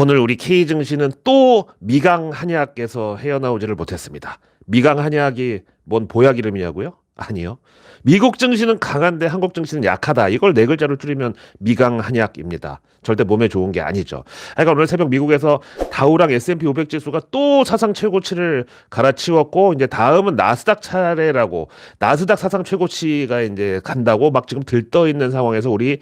오늘 우리 K 증시는 또 미강 한약에서 헤어나오지를 못했습니다. 미강 한약이 뭔 보약 이름이냐고요? 아니요. 미국 증시는 강한데 한국 증시는 약하다. 이걸 네 글자로 줄이면 미강 한약입니다. 절대 몸에 좋은 게 아니죠. 그러니까 오늘 새벽 미국에서 다우랑 S&P 500 지수가 또 사상 최고치를 갈아치웠고 이제 다음은 나스닥 차례라고 나스닥 사상 최고치가 이제 간다고 막 지금 들떠 있는 상황에서 우리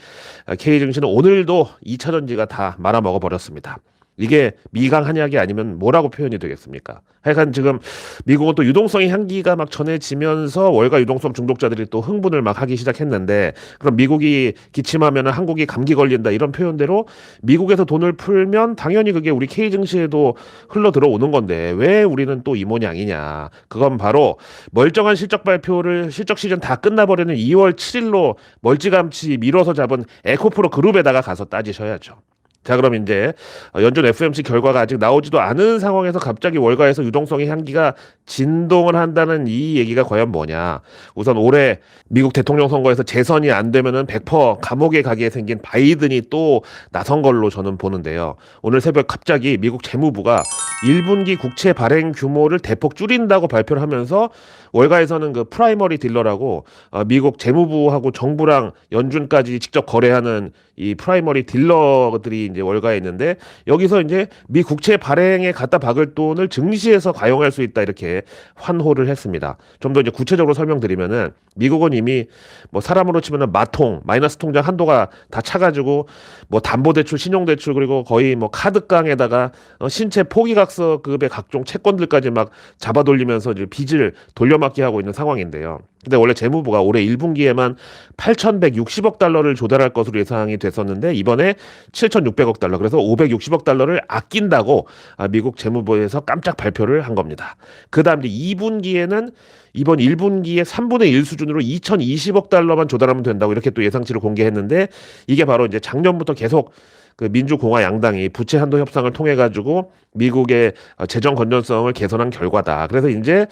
K 증시는 오늘도 2차 전지가 다 말아먹어 버렸습니다. 이게 미강 한약이 아니면 뭐라고 표현이 되겠습니까? 하여간 지금 미국은 또 유동성의 향기가 막 전해지면서 월가 유동성 중독자들이 또 흥분을 막 하기 시작했는데 그럼 미국이 기침하면 한국이 감기 걸린다 이런 표현대로 미국에서 돈을 풀면 당연히 그게 우리 K 증시에도 흘러 들어오는 건데 왜 우리는 또 이 모양이냐? 그건 바로 멀쩡한 실적 발표를 실적 시즌 다 끝나버리는 2월 7일로 멀찌감치 미뤄서 잡은 에코프로 그룹에다가 가서 따지셔야죠. 자, 그럼 이제 연준 FMC 결과가 아직 나오지도 않은 상황에서 갑자기 월가에서 유동성의 향기가 진동을 한다는 이 얘기가 과연 뭐냐? 우선 올해 미국 대통령 선거에서 재선이 안 되면은 100% 감옥에 가게 생긴 바이든이 또 나선 걸로 저는 보는데요. 오늘 새벽 갑자기 미국 재무부가 1분기 국채 발행 규모를 대폭 줄인다고 발표를 하면서 월가에서는 그 프라이머리 딜러라고 어, 미국 재무부하고 정부랑 연준까지 직접 거래하는 이 프라이머리 딜러들이 이제 월가에 있는데 여기서 이제 미 국채 발행에 갖다 박을 돈을 증시에서 가용할 수 있다 이렇게 환호를 했습니다. 좀 더 이제 구체적으로 설명드리면은 미국은 이미 뭐 사람으로 치면은 마통 마이너스 통장 한도가 다 차가지고 뭐 담보대출, 신용대출 그리고 거의 뭐 카드깡에다가 어, 신체 포기각서급의 각종 채권들까지 막 잡아돌리면서 이제 빚을 돌려막 기 하고 있는 상황인데요. 근데 원래 재무부가 올해 1분기에만 8,160억 달러를 조달할 것으로 예상이 됐었는데 이번에 7,600억 달러 그래서 560억 달러를 아낀다고 아, 미국 재무부에서 깜짝 발표를 한 겁니다. 그다음 이제 2분기에는 이번 1분기에 3분의 1 수준으로 2,020억 달러만 조달하면 된다고 이렇게 또 예상치를 공개했는데 이게 바로 이제 작년부터 계속 그 민주공화 양당이 부채 한도 협상을 통해 가지고 미국의 어, 재정 건전성을 개선한 결과다. 그래서 이제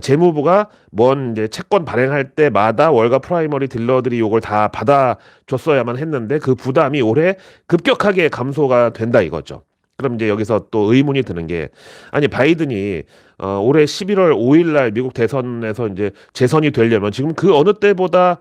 재무부가 뭔 이제 채권 발행할 때마다 월가 프라이머리 딜러들이 이걸 다 받아줬어야만 했는데 그 부담이 올해 급격하게 감소가 된다 이거죠. 그럼 이제 여기서 또 의문이 드는 게 아니 바이든이 어 올해 11월 5일 날 미국 대선에서 이제 재선이 되려면 지금 그 어느 때보다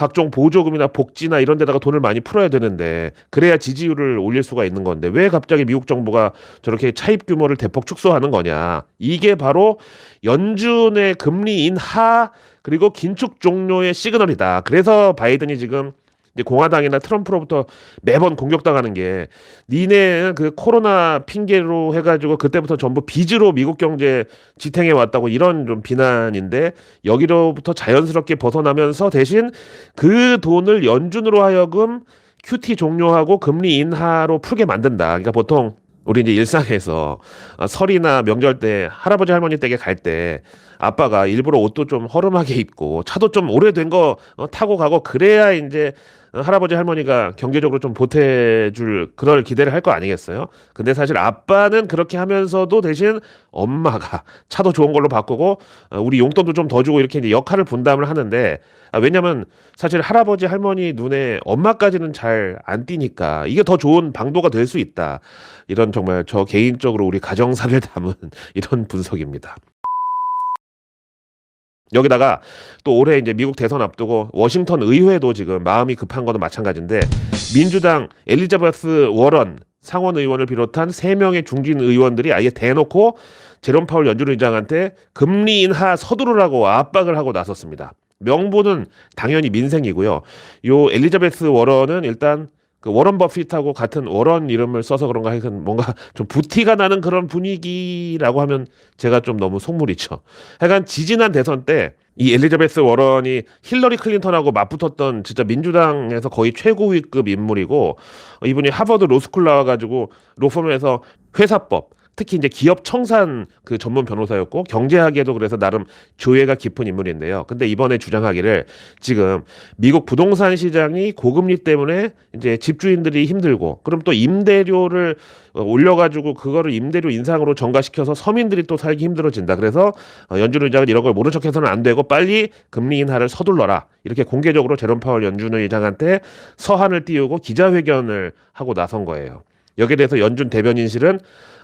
각종 보조금이나 복지나 이런 데다가 돈을 많이 풀어야 되는데 그래야 지지율을 올릴 수가 있는 건데 왜 갑자기 미국 정부가 저렇게 차입 규모를 대폭 축소하는 거냐? 이게 바로 연준의 금리 인하 그리고 긴축 종료의 시그널이다. 그래서 바이든이 지금 이제 공화당이나 트럼프로부터 매번 공격당하는 게 니네 그 코로나 핑계로 해가지고 그때부터 전부 빚으로 미국 경제 지탱해 왔다고 이런 좀 비난인데 여기로부터 자연스럽게 벗어나면서 대신 그 돈을 연준으로 하여금 QT 종료하고 금리 인하로 풀게 만든다. 그러니까 보통 우리 이제 일상에서 어, 설이나 명절 때 할아버지 할머니 댁에 갈 때 아빠가 일부러 옷도 좀 허름하게 입고 차도 좀 오래된 거 어, 타고 가고 그래야 이제 어, 할아버지 할머니가 경제적으로 좀 보태줄 그럴 기대를 할 거 아니겠어요? 근데 사실 아빠는 그렇게 하면서도 대신 엄마가 차도 좋은 걸로 바꾸고 어, 우리 용돈도 좀 더 주고 이렇게 이제 역할을 분담을 하는데 아, 왜냐면 사실 할아버지 할머니 눈에 엄마까지는 잘 안 띄니까 이게 더 좋은 방도가 될 수 있다. 이런 정말 저 개인적으로 우리 가정사를 담은 이런 분석입니다. 여기다가 또 올해 이제 미국 대선 앞두고 워싱턴 의회도 지금 마음이 급한 거는 마찬가지인데 민주당 엘리자베스 워런 상원 의원을 비롯한 세 명의 중진 의원들이 아예 대놓고 제롬 파월 연준 의장한테 금리 인하 서두르라고 압박을 하고 나섰습니다. 명분은 당연히 민생이고요. 요 엘리자베스 워런은 일단 그 워런 버핏하고 같은 워런 이름을 써서 그런가 하여튼 뭔가 좀 부티가 나는 그런 분위기라고 하면 제가 좀 너무 속물이죠. 하여간 지지난 대선 때 이 엘리자베스 워런이 힐러리 클린턴하고 맞붙었던 진짜 민주당에서 거의 최고위급 인물이고 이분이 하버드 로스쿨 나와가지고 로펌에서 회사법 특히 이제 기업 청산 그 전문 변호사였고 경제학에도 그래서 나름 조예가 깊은 인물인데요. 근데 이번에 주장하기를 지금 미국 부동산 시장이 고금리 때문에 이제 집주인들이 힘들고 그럼 또 임대료를 어, 올려가지고 그거를 임대료 인상으로 전가시켜서 서민들이 또 살기 힘들어진다. 그래서 어, 연준 의장은 이런 걸 모른 척해서는 안 되고 빨리 금리 인하를 서둘러라. 이렇게 공개적으로 제롬 파월 연준 의장한테 서한을 띄우고 기자회견을 하고 나선 거예요. 여기에 대해서 연준 대변인실은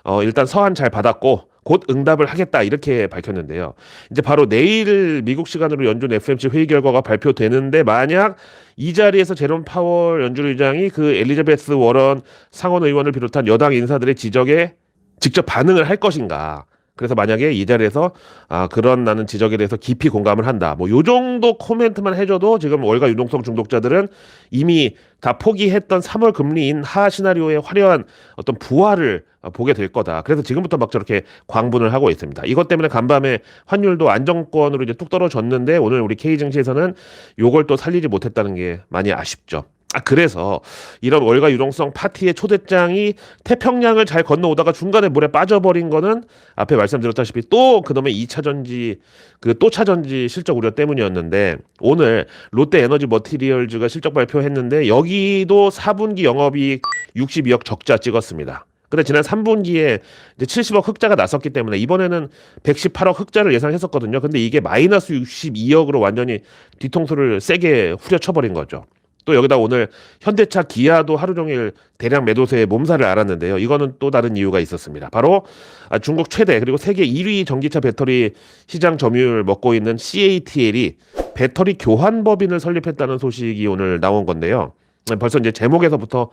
어, 일단 서한 잘 받았고 곧 응답을 하겠다 이렇게 밝혔는데요. 이제 바로 내일 미국 시간으로 연준 FMC 회의 결과가 발표되는데 만약 이 자리에서 제롬 파월 연준 의장이 그 엘리자베스 워런 상원 의원을 비롯한 여당 인사들의 지적에 직접 반응을 할 것인가. 그래서 만약에 이 자리에서 아 그런 나는 지적에 대해서 깊이 공감을 한다. 뭐 요 정도 코멘트만 해줘도 지금 월가 유동성 중독자들은 이미 다 포기했던 3월 금리 인 하 시나리오의 화려한 어떤 부활을 어, 보게 될 거다. 그래서 지금부터 막 저렇게 광분을 하고 있습니다. 이것 때문에 간밤에 환율도 안정권으로 이제 뚝 떨어졌는데 오늘 우리 K 증시에서는 요걸 또 살리지 못했다는 게 많이 아쉽죠. 아 그래서 이런 월가 유동성 파티의 초대장이 태평양을 잘 건너오다가 중간에 물에 빠져버린 거는 앞에 말씀드렸다시피 또 그놈의 2차 전지 그 또 차전지 실적 우려 때문이었는데 오늘 롯데 에너지 머티리얼즈가 실적 발표했는데 여기도 4분기 영업이익 62억 적자 찍었습니다. 근데 지난 3분기에 이제 70억 흑자가 났었기 때문에 이번에는 118억 흑자를 예상했었거든요. 근데 이게 마이너스 62억으로 완전히 뒤통수를 세게 후려쳐버린 거죠. 또 여기다 오늘 현대차 기아도 하루 종일 대량 매도세의 몸살을 앓았는데요. 이거는 또 다른 이유가 있었습니다. 바로 아, 중국 최대 그리고 세계 1위 전기차 배터리 시장 점유율 먹고 있는 CATL이 배터리 교환 법인을 설립했다는 소식이 오늘 나온 건데요. 벌써 이제 제목에서부터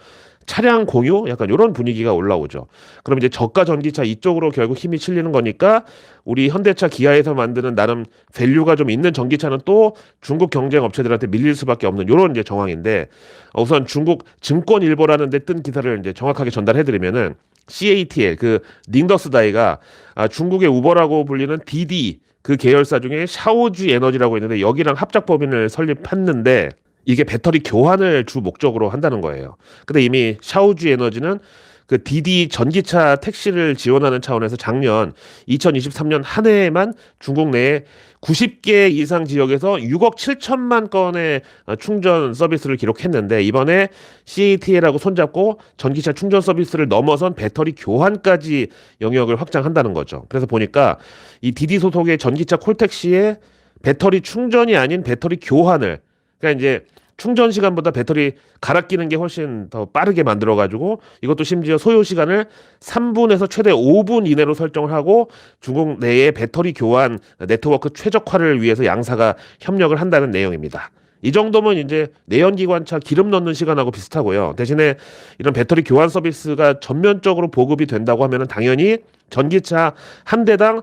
차량 공유 약간 이런 분위기가 올라오죠. 그럼 이제 저가 전기차 이쪽으로 결국 힘이 실리는 거니까 우리 현대차 기아에서 만드는 나름 밸류가 좀 있는 전기차는 또 중국 경쟁 업체들한테 밀릴 수밖에 없는 이런 이제 정황인데 어, 우선 중국 증권일보라는 데 뜬 기사를 이제 정확하게 전달해 드리면은 CATL 그 닝더스다이가 아, 중국의 우버라고 불리는 DD 그 계열사 중에 샤오주 에너지라고 있는데 여기랑 합작 법인을 설립했는데 이게 배터리 교환을 주 목적으로 한다는 거예요. 근데 이미 샤오주 에너지는 그 디디 전기차 택시를 지원하는 차원에서 작년 2023년 한 해에만 중국 내에 90개 이상 지역에서 6억 7천만 건의 어, 충전 서비스를 기록했는데 이번에 CATL하고 손잡고 전기차 충전 서비스를 넘어선 배터리 교환까지 영역을 확장한다는 거죠. 그래서 보니까 이 디디 소속의 전기차 콜택시에 배터리 충전이 아닌 배터리 교환을 그러니까 이제 충전 시간보다 배터리 갈아 끼는 게 훨씬 더 빠르게 만들어 가지고 이것도 심지어 소요 시간을 3분에서 최대 5분 이내로 설정을 하고 중국 내의 배터리 교환 네트워크 최적화를 위해서 양사가 협력을 한다는 내용입니다. 이 정도면 이제 내연기관차 기름 넣는 시간하고 비슷하고요. 대신에 이런 배터리 교환 서비스가 전면적으로 보급이 된다고 하면은 당연히 전기차 한 대당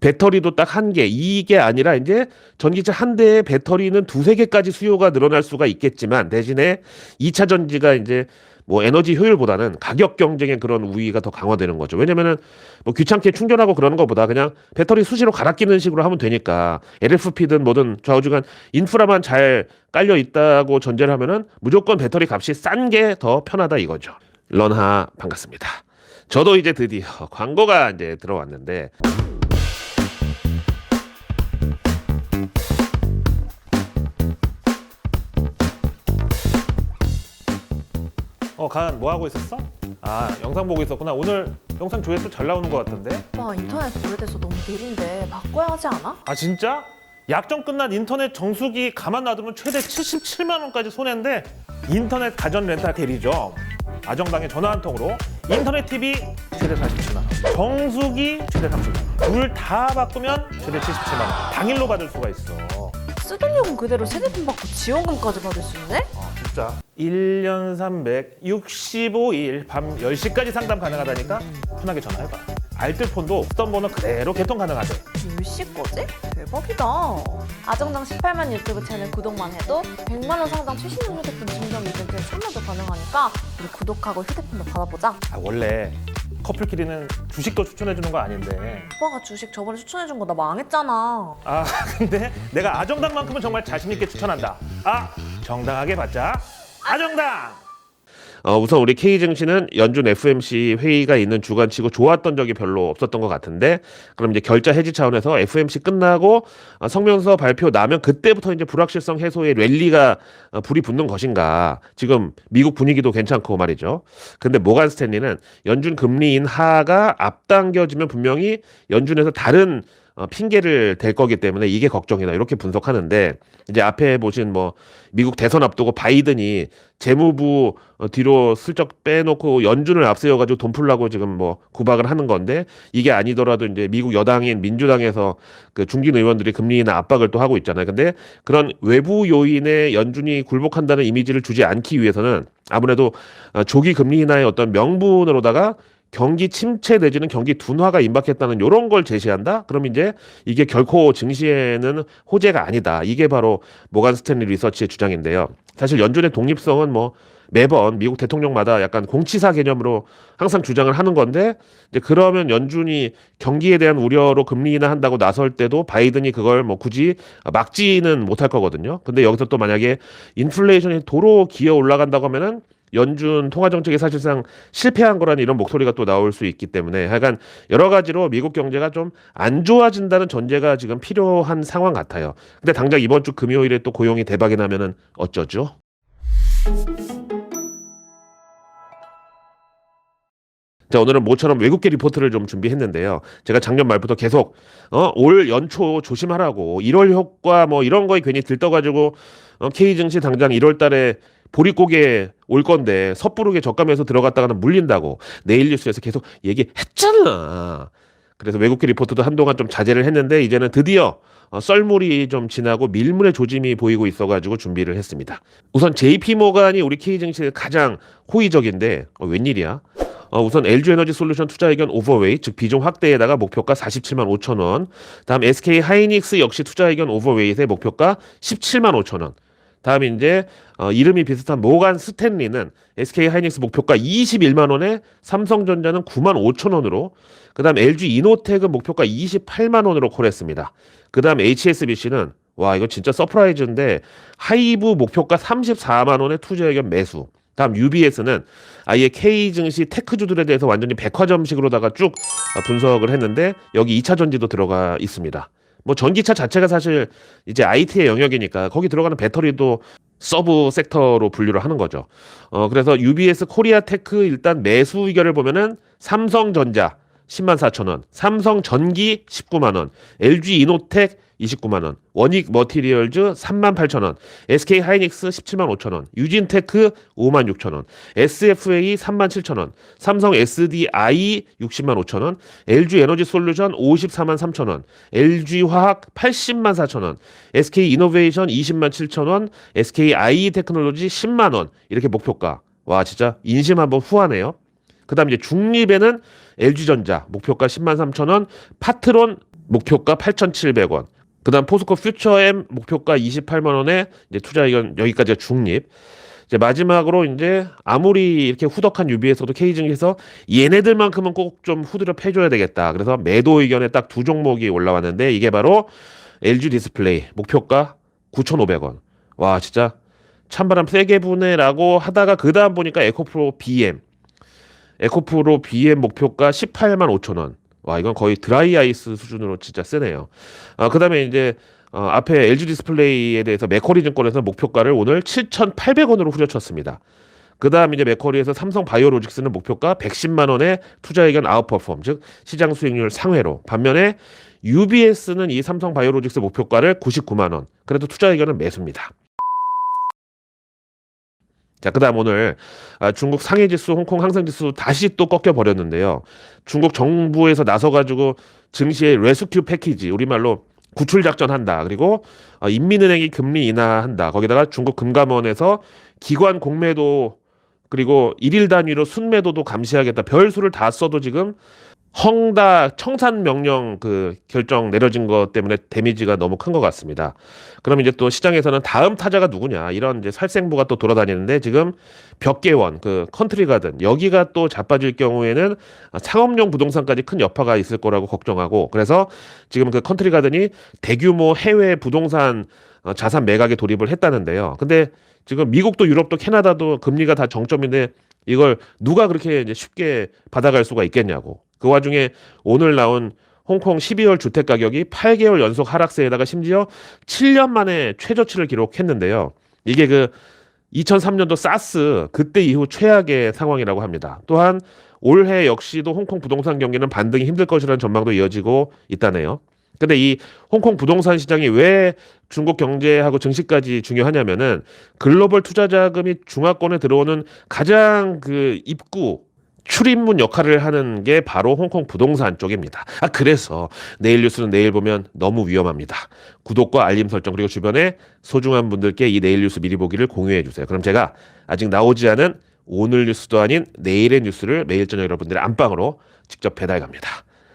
배터리도 딱 한 개, 이게 아니라 이제 전기차 한 대의 배터리는 두세 개까지 수요가 늘어날 수가 있겠지만 대신에 2차 전지가 이제 뭐 에너지 효율보다는 가격 경쟁의 그런 우위가 더 강화되는 거죠. 왜냐면은 뭐 귀찮게 충전하고 그러는 것보다 그냥 배터리 수시로 갈아 끼는 식으로 하면 되니까 LFP든 뭐든 좌우지간 인프라만 잘 깔려 있다고 전제를 하면은 무조건 배터리 값이 싼 게 더 편하다 이거죠. 런하 반갑습니다. 저도 이제 드디어 광고가 이제 들어왔는데 어, 간 뭐 하고 있었어? 아, 영상 보고 있었구나. 오늘 영상 조회수 잘 나오는 것 같던데. 오빠 인터넷 오래돼서 너무 느린데 바꿔야 하지 않아? 아, 진짜? 약정 끝난 인터넷 정수기 가만 놔두면 최대 77만 원까지 손해인데 인터넷 가전 렌탈 대리점 아정당에 전화 한 통으로 인터넷 TV 최대 47만 원, 정수기 최대 30만 원, 둘 다 바꾸면 최대 77만 원. 당일로 받을 수가 있어. 쓰던 요금 그대로 세대분 받고 지원금까지 받을 수 있네? 아, 진짜. 1년 365일 밤 10시까지 상담 가능하다니까 편하게 전화해봐. 알뜰폰도 쓰던 번호 그대로 개통 가능하대. 10시 거지? 대박이다 아정당 18만 유튜브 채널 구독만 해도 100만 원 상당 최신형 휴대폰 증정 이벤트에 참여도 가능하니까 우리 구독하고 휴대폰도 받아보자 아, 원래 커플끼리는 주식도 추천해주는 거 아닌데. 오빠가 주식 저번에 추천해준 거 나 망했잖아 아, 근데 내가 아정당만큼은 정말 자신 있게 추천한다. 아, 정당하게 받자. 아정당! 어, 우선 우리 K증시는 연준 FMC 회의가 있는 주간치고 좋았던 적이 별로 없었던 것 같은데 그럼 이제 결자 해지 차원에서 FMC 끝나고 어, 성명서 발표 나면 그때부터 이제 불확실성 해소에 랠리가 어, 불이 붙는 것인가 지금 미국 분위기도 괜찮고 말이죠 근데 모간 스탠리는 연준 금리 인하가 앞당겨지면 분명히 연준에서 다른 어, 핑계를 댈 거기 때문에 이게 걱정이다 이렇게 분석하는데 이제 앞에 보신 뭐 미국 대선 앞두고 바이든이 재무부 어, 뒤로 슬쩍 빼놓고 연준을 앞세워가지고 돈 풀라고 지금 뭐 구박을 하는 건데 이게 아니더라도 이제 미국 여당인 민주당에서 그 중진 의원들이 금리 인하 압박을 또 하고 있잖아요. 근데 그런 외부 요인에 연준이 굴복한다는 이미지를 주지 않기 위해서는 아무래도 어, 조기 금리 인하의 어떤 명분으로다가 경기 침체 내지는 경기 둔화가 임박했다는 이런 걸 제시한다? 그럼 이제 이게 결코 증시에는 호재가 아니다. 이게 바로 모간 스탠리 리서치의 주장인데요. 사실 연준의 독립성은 뭐 매번 미국 대통령마다 약간 공치사 개념으로 항상 주장을 하는 건데 이제 그러면 연준이 경기에 대한 우려로 금리 인하 한다고 나설 때도 바이든이 그걸 뭐 굳이 막지는 못할 거거든요. 근데 여기서 또 만약에 인플레이션이 도로 기어 올라간다고 하면은 연준 통화 정책이 사실상 실패한 거라는 이런 목소리가 또 나올 수 있기 때문에 하여간 여러 가지로 미국 경제가 좀 안 좋아진다는 전제가 지금 필요한 상황 같아요. 근데 당장 이번 주 금요일에 또 고용이 대박이 나면은 어쩌죠? 자, 오늘은 모처럼 외국계 리포트를 좀 준비했는데요. 제가 작년 말부터 계속 어, 올 연초 조심하라고 1월 효과 뭐 이런 거에 괜히 들떠가지고 어, K 증시 당장 1월 달에 보릿고개 올 건데 섣부르게 저가면서 들어갔다가는 물린다고 내일 뉴스에서 계속 얘기했잖아. 그래서 외국계 리포트도 한동안 좀 자제를 했는데 이제는 드디어 어, 썰물이 좀 지나고 밀물의 조짐이 보이고 있어가지고 준비를 했습니다. 우선 JP 모간이 우리 K 증시에 가장 호의적인데 어, 웬일이야? 어, 우선 LG 에너지 솔루션 투자 의견 오버웨이 즉 비중 확대에다가 목표가 47만 5천 원. 다음 SK 하이닉스 역시 투자 의견 오버웨이의 목표가 17만 5천 원. 다음 이제 어, 이름이 비슷한 모간 스탠리는 SK 하이닉스 목표가 21만 원에 삼성전자는 9만 5천 원으로 그다음 LG 이노텍은 목표가 28만 원으로 콜했습니다. 그다음 HSBC는 와 이거 진짜 서프라이즈인데 하이브 목표가 34만 원에 투자 의견 매수. 다음 UBS는 아예 K 증시 테크주들에 대해서 완전히 백화점식으로다가 쭉 어, 분석을 했는데 여기 2차 전지도 들어가 있습니다. 뭐 전기차 자체가 사실 이제 IT의 영역이니까 거기 들어가는 배터리도 서브 섹터로 분류를 하는 거죠. 어 그래서 UBS 코리아 테크 일단 매수 의견을 보면은 삼성전자 10만 4천 원, 삼성전기 19만 원, LG 이노텍 29만 원, 원익 머티리얼즈 3만 8천 원, SK 하이닉스 17만 5천 원, 유진테크 5만 6천 원, SFA 3만 7천 원, 삼성 SDI 60만 5천 원, LG 에너지 솔루션 54만 3천 원, LG 화학 80만 4천 원, SK 이노베이션 20만 7천 원, SK IE 테크놀로지 10만 원. 이렇게 목표가. 와 진짜 인심 한번 후하네요. 그다음 이제 중립에는 LG전자 목표가 10만 3천 원, 파트론 목표가 8,700원. 그다음 포스코 퓨처엠 목표가 28만 원에 이제 투자 의견 여기까지가 중립. 이제 마지막으로 이제 아무리 이렇게 후덕한 UB에서도 K증시에서 얘네들만큼은 꼭 좀 후드려 패줘야 되겠다. 그래서 매도 의견에 딱 두 종목이 올라왔는데 이게 바로 LG 디스플레이 목표가 9,500원. 와 진짜 찬바람 세게 부네라고 하다가 그 다음 보니까 에코프로 BM 에코프로 BM 목표가 18만 5천 원. 와 이건 거의 드라이 아이스 수준으로 진짜 세네요. 아 그다음에 이제 어, 앞에 LG 디스플레이에 대해서 맥커리 증권에서 목표가를 오늘 7,800원으로 후려쳤습니다. 그 다음 이제 맥커리에서 삼성 바이오로직스는 목표가 110만 원에 투자 의견 아웃퍼폼 즉 시장 수익률 상회로 반면에 UBS는 이 삼성 바이오로직스 목표가를 99만 원 그래도 투자 의견은 매수입니다. 자, 그 다음 오늘 아, 중국 상해 지수, 홍콩 항상 지수 다시 또 꺾여 버렸는데요. 중국 정부에서 나서 가지고 증시의 레스큐 패키지 우리말로 구출 작전 한다. 그리고 어, 인민은행이 금리 인하한다. 거기다가 중국 금감원에서 기관 공매도 그리고 일일 단위로 순매도도 감시하겠다. 별 수를 다 써도 지금 헝다 청산 명령 그 결정 내려진 것 때문에 데미지가 너무 큰 것 같습니다. 그럼 이제 또 시장에서는 다음 타자가 누구냐 이런 이제 살생부가 또 돌아다니는데 지금 벽계원 그 컨트리 가든 여기가 또 자빠질 경우에는 상업용 부동산까지 큰 여파가 있을 거라고 걱정하고 그래서 지금 그 컨트리 가든이 대규모 해외 부동산 어, 자산 매각에 돌입을 했다는데요. 근데 지금 미국도 유럽도 캐나다도 금리가 다 정점인데 이걸 누가 그렇게 이제 쉽게 받아갈 수가 있겠냐고. 그 와중에 오늘 나온 홍콩 12월 주택 가격이 8개월 연속 하락세에다가 심지어 7년 만에 최저치를 기록했는데요. 이게 그 2003년도 사스 그때 이후 최악의 상황이라고 합니다. 또한 올해 역시도 홍콩 부동산 경기는 반등이 힘들 것이라는 전망도 이어지고 있다네요. 근데 이 홍콩 부동산 시장이 왜 중국 경제하고 증시까지 중요하냐면은 글로벌 투자 자금이 중화권에 들어오는 가장 그 입구 출입문 역할을 하는 게 바로 홍콩 부동산 쪽입니다. 아 그래서 내일 뉴스는 내일 보면 너무 위험합니다. 구독과 알림 설정 그리고 주변에 소중한 분들께 이 내일 뉴스 미리 보기를 공유해 주세요. 그럼 제가 아직 나오지 않은 오늘 뉴스도 아닌 내일의 뉴스를 매일 저녁 여러분들의 안방으로 직접 배달 갑니다.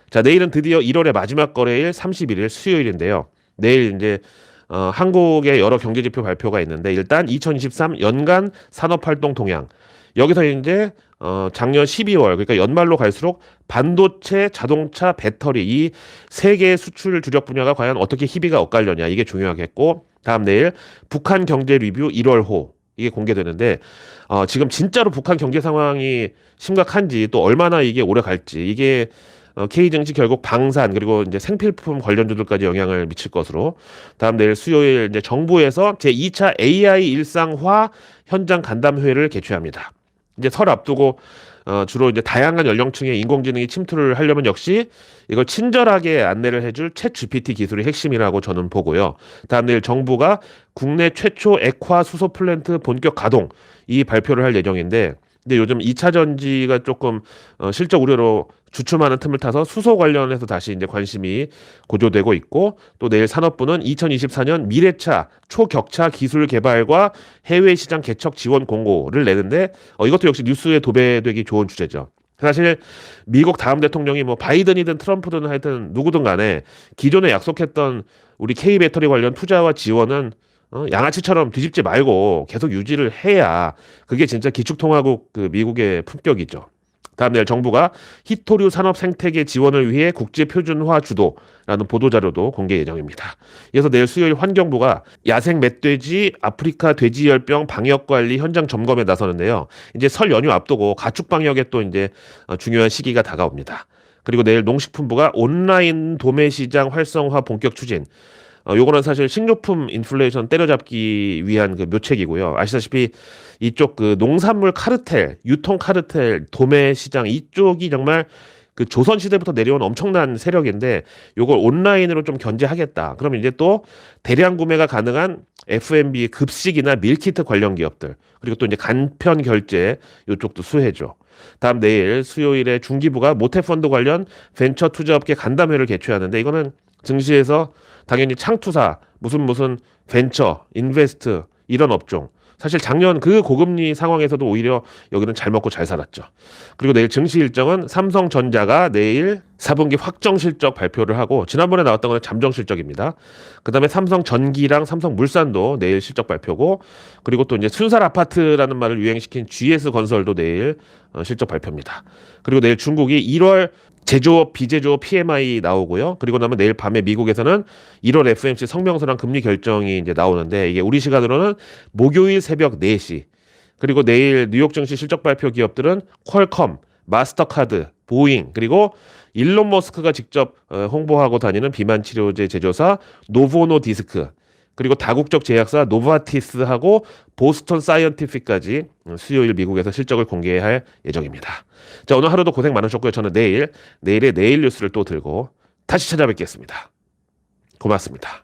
자, 내일은 드디어 1월의 마지막 거래일 31일 수요일인데요. 내일 이제 어, 한국의 여러 경제 지표 발표가 있는데 일단 2023 연간 산업 활동 동향 여기서 이제 어, 작년 12월 그러니까 연말로 갈수록 반도체, 자동차, 배터리 이 세 개의 수출 주력 분야가 과연 어떻게 희비가 엇갈려냐 이게 중요하겠고 다음 내일 북한 경제 리뷰 1월호 이게 공개되는데 어, 지금 진짜로 북한 경제 상황이 심각한지 또 얼마나 이게 오래 갈지 이게 어, K증시 결국 방산 그리고 이제 생필품 관련주들까지 영향을 미칠 것으로 다음 내일 수요일 이제 정부에서 제 2차 AI 일상화 현장 간담회를 개최합니다. 이제 설 앞두고 어, 주로 이제 다양한 연령층의 인공지능이 침투를 하려면 역시 이걸 친절하게 안내를 해줄 챗 GPT 기술이 핵심이라고 저는 보고요. 다음 내일 정부가 국내 최초 액화 수소 플랜트 본격 가동 이 발표를 할 예정인데 근데 요즘 2차 전지가 조금 어, 실적 우려로 주춤하는 틈을 타서 수소 관련해서 다시 이제 관심이 고조되고 있고 또 내일 산업부는 2024년 미래차 초격차 기술 개발과 해외 시장 개척 지원 공고를 내는데 어, 이것도 역시 뉴스에 도배되기 좋은 주제죠. 사실 미국 다음 대통령이 뭐 바이든이든 트럼프든 하여튼 누구든 간에 기존에 약속했던 우리 K 배터리 관련 투자와 지원은 어, 양아치처럼 뒤집지 말고 계속 유지를 해야 그게 진짜 기축통화국 그 미국의 품격이죠. 다음 내일 정부가 히토류 산업 생태계 지원을 위해 국제 표준화 주도라는 보도 자료도 공개 예정입니다. 이어서 내일 수요일 환경부가 야생 멧돼지 아프리카 돼지열병 방역 관리 현장 점검에 나서는데요. 이제 설 연휴 앞두고 가축 방역에 또 이제 어, 중요한 시기가 다가옵니다. 그리고 내일 농식품부가 온라인 도매 시장 활성화 본격 추진. 어, 요거는 사실 식료품 인플레이션 때려잡기 위한 그 묘책이고요. 아시다시피 이쪽 그 농산물 카르텔, 유통 카르텔, 도매 시장 이쪽이 정말 그 조선 시대부터 내려온 엄청난 세력인데 요걸 온라인으로 좀 견제하겠다. 그러면 이제 또 대량 구매가 가능한 F&B 급식이나 밀키트 관련 기업들 그리고 또 이제 간편 결제 요쪽도 수혜죠. 다음 내일 수요일에 중기부가 모태펀드 관련 벤처 투자업계 간담회를 개최하는데 이거는 증시에서 당연히 창투사 무슨 무슨 벤처, 인베스트 이런 업종 사실 작년 그 고금리 상황에서도 오히려 여기는 잘 먹고 잘 살았죠. 그리고 내일 증시 일정은 삼성전자가 내일 4분기 확정 실적 발표를 하고 지난번에 나왔던 건 잠정 실적입니다. 그다음에 삼성전기랑 삼성물산도 내일 실적 발표고 그리고 또 이제 순살 아파트라는 말을 유행시킨 GS 건설도 내일 어, 실적 발표입니다. 그리고 내일 중국이 1월 제조업, 비제조업 PMI 나오고요. 그리고 나면 내일 밤에 미국에서는 1월 FMC 성명서랑 금리 결정이 이제 나오는데 이게 우리 시간으로는 목요일 새벽 4시. 그리고 내일 뉴욕 증시 실적 발표 기업들은 퀄컴, 마스터카드, 보잉, 그리고 일론 머스크가 직접 어, 홍보하고 다니는 비만 치료제 제조사 노보노 디스크, 그리고 다국적 제약사 노바티스하고 보스턴 사이언티픽까지 수요일 미국에서 실적을 공개할 예정입니다. 자, 오늘 하루도 고생 많으셨고요. 저는 내일, 내일의 내일 뉴스를 또 들고 다시 찾아뵙겠습니다. 고맙습니다.